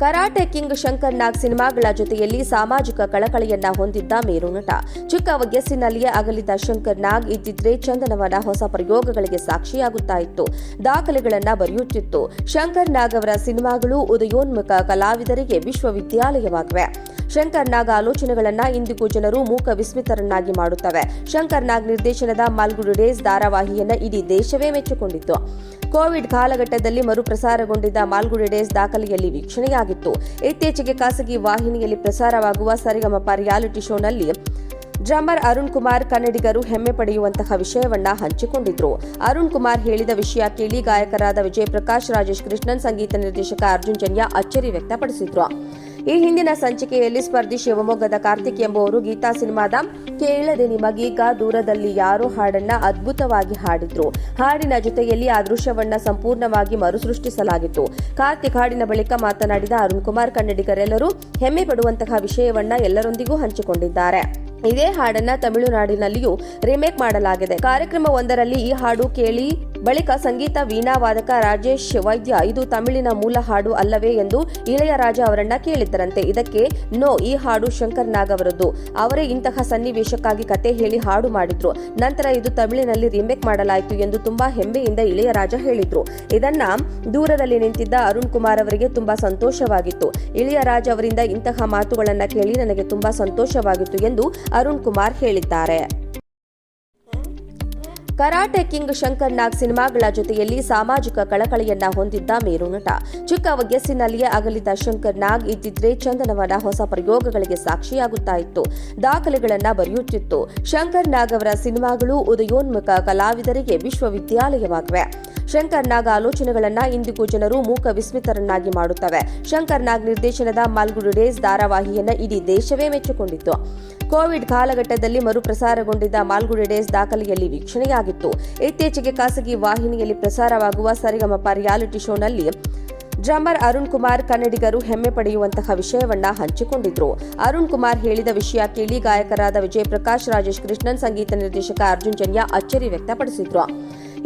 Karate king Shankar ನಾಗ್ ಸಿನಿಮಾಗಳ ಜೊತೆಯಲ್ಲಿ ಸಾಮಾಜಿಕ ಕಳಕಳಿಯನ್ನ ಹೊಂದಿದ್ದ ಮೇರು ನಟ. ಚಿಕ್ಕ ವಯಸ್ಸಿನಲ್ಲಿಯೇ ಅಗಲಿದ ಶಂಕರ್ ನಾಗ್ ಇದ್ದಿದ್ರೆ ಚಂದನವನ ಹೊಸ ಪ್ರಯೋಗಗಳಿಗೆ ಸಾಕ್ಷಿಯಾಗುತ್ತಾ ಇತ್ತು. ದಾಖಲೆಗಳನ್ನ ಬರೆಯುತ್ತಿತ್ತು. ಶಂಕರ್ ನಾಗ್ ಅವರ ಸಿನಿಮಾಗಳು ಉದಯೋನ್ಮುಖ ಕಲಾವಿದರಿಗೆ ವಿಶ್ವವಿದ್ಯಾಲಯವಾಗಿವೆ. ಶಂಕರ್ ನಾಗ್ ಆಲೋಚನೆಗಳನ್ನ ಇಂದಿಗೂ ಜನರು ಮೂಕ ವಿಸ್ಮಿತರನ್ನಾಗಿ ಮಾಡುತ್ತವೆ. ಶಂಕರ್ ನಾಗ್ ನಿರ್ದೇಶನದ ಮಾಲ್ಗುಡು ಡೇಸ್ ಧಾರಾವಾಹಿಯನ್ನ ಇಡೀ ದೇಶವೇ ಮೆಚ್ಚಿಕೊಂಡಿತ್ತು. ಕೋವಿಡ್ ಕಾಲಘಟ್ಟದಲ್ಲಿ ಮರುಪ್ರಸಾರಗೊಂಡಿದ್ದ ಮಾಲ್ಗುಡಿ ಡೇಸ್ ದಾಖಲೆಯಲ್ಲಿ ವೀಕ್ಷಣೆಯಾಗಿತ್ತು. ಇತ್ತೀಚೆಗೆ ಖಾಸಗಿ ವಾಹಿನಿಯಲ್ಲಿ ಪ್ರಸಾರವಾಗುವ ಸರಿಗಮಪ ರಿಯಾಲಿಟಿ ಶೋನಲ್ಲಿ ಡ್ರಮ್ಮರ್ ಅರುಣ್ ಕುಮಾರ್ ಕನ್ನಡಿಗರು ಹೆಮ್ಮೆ ಪಡೆಯುವಂತಹ ವಿಷಯವನ್ನ ಹಂಚಿಕೊಂಡಿದ್ರು. ಅರುಣ್ ಕುಮಾರ್ ಹೇಳಿದ ವಿಷಯ ಕೇಳಿ ಗಾಯಕರಾದ ವಿಜಯ್ ಪ್ರಕಾಶ್ ರಾಜೇಶ್ ಕೃಷ್ಣನ್, ಸಂಗೀತ ನಿರ್ದೇಶಕ ಅರ್ಜುನ್ ಜನ್ಯ ಅಚ್ಚರಿ ವ್ಯಕ್ತಪಡಿಸಿದ್ರು. ಈ ಹಿಂದಿನ ಸಂಚಿಕೆಯಲ್ಲಿ ಸ್ಪರ್ಧಿ ಶಿವಮೊಗ್ಗದ ಕಾರ್ತಿಕ್ ಎಂಬುವರು ಗೀತಾ ಸಿನಿಮಾದ ಕೇಳದೆ ನಿಮಗೀಗ ದೂರದಲ್ಲಿ ಯಾರೋ ಹಾಡನ್ನ ಅದ್ಭುತವಾಗಿ ಹಾಡಿದ್ರು. ಹಾಡಿನ ಜೊತೆಯಲ್ಲಿ ಆ ದೃಶ್ಯವನ್ನ ಸಂಪೂರ್ಣವಾಗಿ ಮರುಸೃಷ್ಟಿಸಲಾಗಿತ್ತು. ಕಾರ್ತಿಕ್ ಹಾಡಿನ ಬಳಿಕ ಮಾತನಾಡಿದ ಅರುಣ್ ಕುಮಾರ್, ಕನ್ನಡಿಗರೆಲ್ಲರೂ ಹೆಮ್ಮೆ ಪಡುವಂತಹ ವಿಷಯವನ್ನ ಎಲ್ಲರೊಂದಿಗೂ ಹಂಚಿಕೊಂಡಿದ್ದಾರೆ. ಇದೇ ಹಾಡನ್ನ ತಮಿಳುನಾಡಿನಲ್ಲಿಯೂ ರಿಮೇಕ್ ಮಾಡಲಾಗಿದೆ. ಕಾರ್ಯಕ್ರಮ ಒಂದರಲ್ಲಿ ಈ ಹಾಡು ಕೇಳಿ ಬಳಿಕ ಸಂಗೀತ ವೀಣಾ ವಾದಕ ರಾಜೇಶ್ ವೈದ್ಯ, ಇದು ತಮಿಳಿನ ಮೂಲ ಹಾಡು ಅಲ್ಲವೇ ಎಂದು ಇಳೆಯರಾಜ ಅವರನ್ನ ಕೇಳಿದ್ದರಂತೆ. ಇದಕ್ಕೆ ನೋ, ಈ ಹಾಡು ಶಂಕರ್ ನಾಗ್ ಅವರದ್ದು. ಅವರೇ ಇಂತಹ ಸನ್ನಿವೇಶಕ್ಕಾಗಿ ಕತೆ ಹೇಳಿ ಹಾಡು ಮಾಡಿದ್ರು. ನಂತರ ಇದು ತಮಿಳಿನಲ್ಲಿ ರಿಮೇಕ್ ಮಾಡಲಾಯಿತು ಎಂದು ತುಂಬಾ ಹೆಮ್ಮೆಯಿಂದ ಇಳೆಯರಾಜ ಹೇಳಿದ್ರು. ಇದನ್ನ ದೂರದಲ್ಲಿ ನಿಂತಿದ್ದ ಅರುಣ್ ಕುಮಾರ್ ಅವರಿಗೆ ತುಂಬಾ ಸಂತೋಷವಾಗಿತ್ತು. ಇಳಿಯರಾಜ್ ಅವರಿಂದ ಇಂತಹ ಮಾತುಗಳನ್ನ ಕೇಳಿ ನನಗೆ ತುಂಬಾ ಸಂತೋಷವಾಗಿತ್ತು ಎಂದು ಅರುಣ್ ಕುಮಾರ್ ಹೇಳಿದ್ದಾರೆ. ಕರಾಟೆ ಕಿಂಗ್ ಶಂಕರ್ ನಾಗ್ ಸಿನಿಮಾಗಳ ಜೊತೆಯಲ್ಲಿ ಸಾಮಾಜಿಕ ಕಳಕಳಿಯನ್ನ ಹೊಂದಿದ್ದ ಮೇರುನಟ ಚಿಕ್ಕ ವಯಸ್ಸಿನಲ್ಲಿಯೇ ಅಗಲಿದ ಶಂಕರ್ ನಾಗ್ ಇದ್ದಿದ್ರೆ ಚಂದನವನ ಹೊಸ ಪ್ರಯೋಗಗಳಿಗೆ ಸಾಕ್ಷಿಯಾಗುತ್ತಾ ಇತ್ತು. ದಾಖಲೆಗಳನ್ನ ಬರೆಯುತ್ತಿತ್ತು. ಶಂಕರ್ ನಾಗ್ ಅವರ ಸಿನಿಮಾಗಳು ಉದಯೋನ್ಮುಖ ಕಲಾವಿದರಿಗೆ ವಿಶ್ವವಿದ್ಯಾಲಯವಾಗಿವೆ. ಶಂಕರ್ ನಾಗ್ ಆಲೋಚನೆಗಳನ್ನ ಇಂದಿಗೂ ಜನರು ಮೂಕ ವಿಸ್ಮಿತರನ್ನಾಗಿ ಮಾಡುತ್ತವೆ. ಶಂಕರ್ ನಾಗ್ ನಿರ್ದೇಶನದ ಮಾಲ್ಗುಡು ಡೇಸ್ ಧಾರಾವಾಹಿಯನ್ನ ಇಡೀ ದೇಶವೇ ಮೆಚ್ಚಿಕೊಂಡಿತ್ತು. ಕೋವಿಡ್ ಕಾಲಘಟ್ಟದಲ್ಲಿ ಮರುಪ್ರಸಾರಗೊಂಡಿದ್ದ ಮಾಲ್ಗುಡಿ ಡೇಸ್ ದಾಖಲೆಯಲ್ಲಿ ವೀಕ್ಷಣೆಯಾಗಿತ್ತು ಇತ್ತೀಚೆಗೆ ಖಾಸಗಿ ವಾಹಿನಿಯಲ್ಲಿ ಪ್ರಸಾರವಾಗುವ ಸರಿಗಮಪ ರಿಯಾಲಿಟಿ ಶೋನಲ್ಲಿ ಡ್ರಮ್ಮರ್ ಅರುಣ್ ಕುಮಾರ್ ಕನ್ನಡಿಗರು ಹೆಮ್ಮೆ ಪಡೆಯುವಂತಹ ವಿಷಯವನ್ನ ಹಂಚಿಕೊಂಡಿದ್ರು. ಅರುಣ್ ಕುಮಾರ್ ಹೇಳಿದ ವಿಷಯ ಕೇಳಿ ಗಾಯಕರಾದ ವಿಜಯ್ ಪ್ರಕಾಶ್ ರಾಜೇಶ್ ಕೃಷ್ಣನ್, ಸಂಗೀತ ನಿರ್ದೇಶಕ ಅರ್ಜುನ್ ಜನ್ಯ ಅಚ್ಚರಿ ವ್ಯಕ್ತಪಡಿಸಿದ್ರು.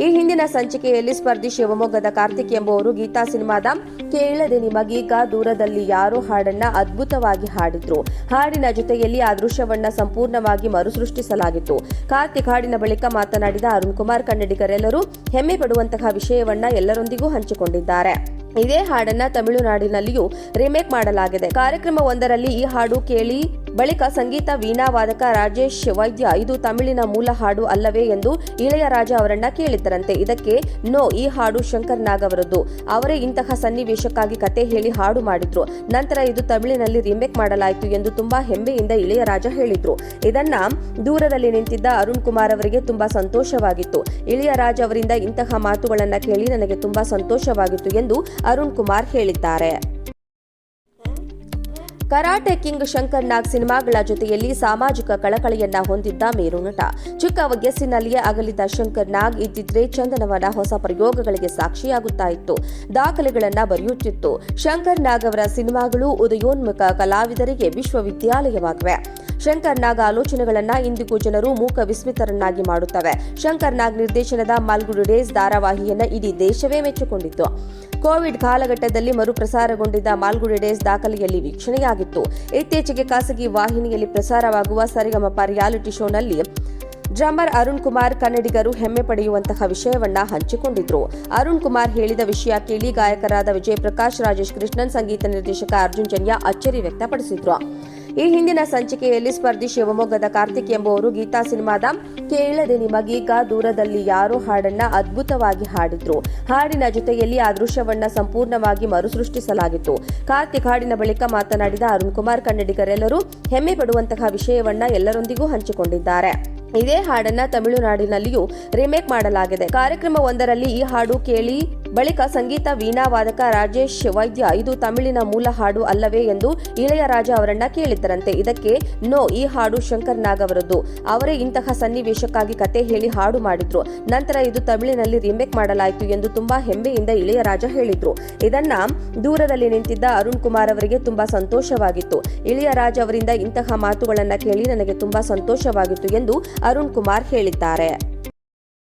ಈ ಹಿಂದಿನ ಸಂಚಿಕೆಯಲ್ಲಿ ಸ್ಪರ್ಧಿ ಶಿವಮೊಗ್ಗದ ಕಾರ್ತಿಕ್ ಎಂಬುವರು ಗೀತಾ ಸಿನಿಮಾದ ಕೇಳದೆ ನಿಮಗೀಗ ದೂರದಲ್ಲಿ ಯಾರೋ ಹಾಡನ್ನ ಅದ್ಭುತವಾಗಿ ಹಾಡಿದ್ರು. ಹಾಡಿನ ಜೊತೆಯಲ್ಲಿ ಆ ದೃಶ್ಯವನ್ನ ಸಂಪೂರ್ಣವಾಗಿ ಮರುಸೃಷ್ಟಿಸಲಾಗಿತ್ತು. ಕಾರ್ತಿಕ್ ಹಾಡಿನ ಬಳಿಕ ಮಾತನಾಡಿದ ಅರುಣ್ ಕುಮಾರ್ ಕನ್ನಡಿಗರೆಲ್ಲರೂ ಹೆಮ್ಮೆ ಪಡುವಂತಹ ವಿಷಯವನ್ನ ಎಲ್ಲರೊಂದಿಗೂ ಹಂಚಿಕೊಂಡಿದ್ದಾರೆ. ಇದೇ ಹಾಡನ್ನ ತಮಿಳುನಾಡಿನಲ್ಲಿಯೂ ರಿಮೇಕ್ ಮಾಡಲಾಗಿದೆ. ಕಾರ್ಯಕ್ರಮ ಒಂದರಲ್ಲಿ ಈ ಹಾಡು ಕೇಳಿ ಬಳಿಕ ಸಂಗೀತ ವೀಣಾವಾದಕ ರಾಜೇಶ್ ವೈದ್ಯ, ಇದು ತಮಿಳಿನ ಮೂಲ ಹಾಡು ಅಲ್ಲವೇ ಎಂದು ಇಳೆಯರಾಜ ಅವರನ್ನ ಕೇಳಿದ್ದರಂತೆ. ಇದಕ್ಕೆ ನೋ, ಈ ಹಾಡು ಶಂಕರ್ ನಾಗ್ ಅವರದ್ದು. ಅವರೇ ಇಂತಹ ಸನ್ನಿವೇಶಕ್ಕಾಗಿ ಕತೆ ಹೇಳಿ ಹಾಡು ಮಾಡಿದ್ರು. ನಂತರ ಇದು ತಮಿಳಿನಲ್ಲಿ ರಿಮೇಕ್ ಮಾಡಲಾಯಿತು ಎಂದು ತುಂಬಾ ಹೆಮ್ಮೆಯಿಂದ ಇಳೆಯರಾಜ ಹೇಳಿದ್ರು. ಇದನ್ನ ದೂರದಲ್ಲಿ ನಿಂತಿದ್ದ ಅರುಣ್ ಕುಮಾರ್ ಅವರಿಗೆ ತುಂಬಾ ಸಂತೋಷವಾಗಿತ್ತು. ಇಳಿಯರಾಜ್ ಅವರಿಂದ ಇಂತಹ ಮಾತುಗಳನ್ನ ಕೇಳಿ ನನಗೆ ತುಂಬಾ ಸಂತೋಷವಾಗಿತ್ತು ಎಂದು ಅರುಣ್ ಕುಮಾರ್ ಹೇಳಿದ್ದಾರೆ. ಕರಾಟೆ ಕಿಂಗ್ ಶಂಕರ್ ನಾಗ್ ಸಿನಿಮಾಗಳ ಜೊತೆಯಲ್ಲಿ ಸಾಮಾಜಿಕ ಕಳಕಳಿಯನ್ನ ಹೊಂದಿದ್ದ ಮೇರು ನಟ. ಚಿಕ್ಕ ವಯಸ್ಸಿನಲ್ಲಿಯೇ ಅಗಲಿದ ಶಂಕರ್ ನಾಗ್ ಇದ್ದಿದ್ರೆ ಚಂದನವನ ಹೊಸ ಪ್ರಯೋಗಗಳಿಗೆ ಸಾಕ್ಷಿಯಾಗುತ್ತಾ ಇತ್ತು. ದಾಖಲೆಗಳನ್ನ ಬರೆಯುತ್ತಿತ್ತು. ಶಂಕರ್ ನಾಗ್ ಅವರ ಸಿನಿಮಾಗಳು ಉದಯೋನ್ಮುಖ ಕಲಾವಿದರಿಗೆ ವಿಶ್ವವಿದ್ಯಾಲಯವಾಗಿವೆ. ಶಂಕರ್ ನಾಗ್ ಆಲೋಚನೆಗಳನ್ನ ಇಂದಿಗೂ ಜನರು ಮೂಕ ವಿಸ್ಮಿತರನ್ನಾಗಿ ಮಾಡುತ್ತವೆ. ಶಂಕರ್ ನಾಗ್ ನಿರ್ದೇಶನದ ಮಾಲ್ಗುಡು ಡೇಸ್ ಧಾರಾವಾಹಿಯನ್ನ ಇಡೀ ದೇಶವೇ ಮೆಚ್ಚಿಕೊಂಡಿತ್ತು. ಕೋವಿಡ್ ಕಾಲಘಟ್ಟದಲ್ಲಿ ಮರುಪ್ರಸಾರಗೊಂಡಿದ್ದ ಮಾಲ್ಗುಡಿ ಡೇಸ್ ದಾಖಲೆಯಲ್ಲಿ ವೀಕ್ಷಣೆಯಾಗಿತ್ತು. ಇತ್ತೀಚೆಗೆ ಖಾಸಗಿ ವಾಹಿನಿಯಲ್ಲಿ ಪ್ರಸಾರವಾಗುವ ಸರಿಗಮಪ ರಿಯಾಲಿಟಿ ಶೋನಲ್ಲಿ ಡ್ರಮ್ಮರ್ ಅರುಣ್ ಕುಮಾರ್ ಕನ್ನಡಿಗರು ಹೆಮ್ಮೆ ಪಡೆಯುವಂತಹ ವಿಷಯವನ್ನ ಹಂಚಿಕೊಂಡಿದ್ರು. ಅರುಣ್ ಕುಮಾರ್ ಹೇಳಿದ ವಿಷಯ ಕೇಳಿ ಗಾಯಕರಾದ ವಿಜಯ್ ಪ್ರಕಾಶ್ ರಾಜೇಶ್ ಕೃಷ್ಣನ್, ಸಂಗೀತ ನಿರ್ದೇಶಕ ಅರ್ಜುನ್ ಜನ್ಯ ಅಚ್ಚರಿ ವ್ಯಕ್ತಪಡಿಸಿದ್ರು. ಈ ಹಿಂದಿನ ಸಂಚಿಕೆಯಲ್ಲಿ ಸ್ಪರ್ಧಿ ಶಿವಮೊಗ್ಗದ ಕಾರ್ತಿಕ್ ಎಂಬುವರು ಗೀತಾ ಸಿನಿಮಾದ ಕೇಳದೆ ನಿಮಗೀಗ ದೂರದಲ್ಲಿ ಯಾರೋ ಹಾಡನ್ನ ಅದ್ಭುತವಾಗಿ ಹಾಡಿದ್ರು. ಹಾಡಿನ ಜೊತೆಯಲ್ಲಿ ಆ ದೃಶ್ಯವನ್ನ ಸಂಪೂರ್ಣವಾಗಿ ಮರುಸೃಷ್ಟಿಸಲಾಗಿತ್ತು. ಕಾರ್ತಿಕ್ ಹಾಡಿನ ಬಳಿಕ ಮಾತನಾಡಿದ ಅರುಣ್ ಕುಮಾರ್ ಕನ್ನಡಿಗರೆಲ್ಲರೂ ಹೆಮ್ಮೆ ಪಡುವಂತಹ ವಿಷಯವನ್ನ ಎಲ್ಲರೊಂದಿಗೂ ಹಂಚಿಕೊಂಡಿದ್ದಾರೆ. ಇದೇ ಹಾಡನ್ನ ತಮಿಳುನಾಡಿನಲ್ಲಿಯೂ ರಿಮೇಕ್ ಮಾಡಲಾಗಿದೆ. ಕಾರ್ಯಕ್ರಮ ಒಂದರಲ್ಲಿ ಈ ಹಾಡು ಕೇಳಿ ಬಳಿಕ ಸಂಗೀತ ವೀಣಾ ವಾದಕ ರಾಜೇಶ್ ವೈದ್ಯ ಇದು ತಮಿಳಿನ ಮೂಲ ಹಾಡು ಅಲ್ಲವೇ ಎಂದು ಇಳೆಯರಾಜ ಅವರನ್ನ ಕೇಳಿದ್ದರಂತೆ. ಇದಕ್ಕೆ ನೋ, ಈ ಹಾಡು ಶಂಕರ್ ನಾಗ್ ಅವರದ್ದು. ಅವರೇ ಇಂತಹ ಸನ್ನಿವೇಶಕ್ಕಾಗಿ ಕತೆ ಹೇಳಿ ಹಾಡು ಮಾಡಿದ್ರು. ನಂತರ ಇದು ತಮಿಳಿನಲ್ಲಿ ರಿಮೇಕ್ ಮಾಡಲಾಯಿತು ಎಂದು ತುಂಬಾ ಹೆಮ್ಮೆಯಿಂದ ಇಳೆಯರಾಜ ಹೇಳಿದ್ರು. ಇದನ್ನ ದೂರದಲ್ಲಿ ನಿಂತಿದ್ದ ಅರುಣ್ ಕುಮಾರ್ ಅವರಿಗೆ ತುಂಬಾ ಸಂತೋಷವಾಗಿತ್ತು. ಇಳಿಯರಾಜ್ ಅವರಿಂದ ಇಂತಹ ಮಾತುಗಳನ್ನ ಕೇಳಿ ನನಗೆ ತುಂಬಾ ಸಂತೋಷವಾಗಿತ್ತು ಎಂದು ಅರುಣ್ ಕುಮಾರ್ ಹೇಳಿದ್ದಾರೆ.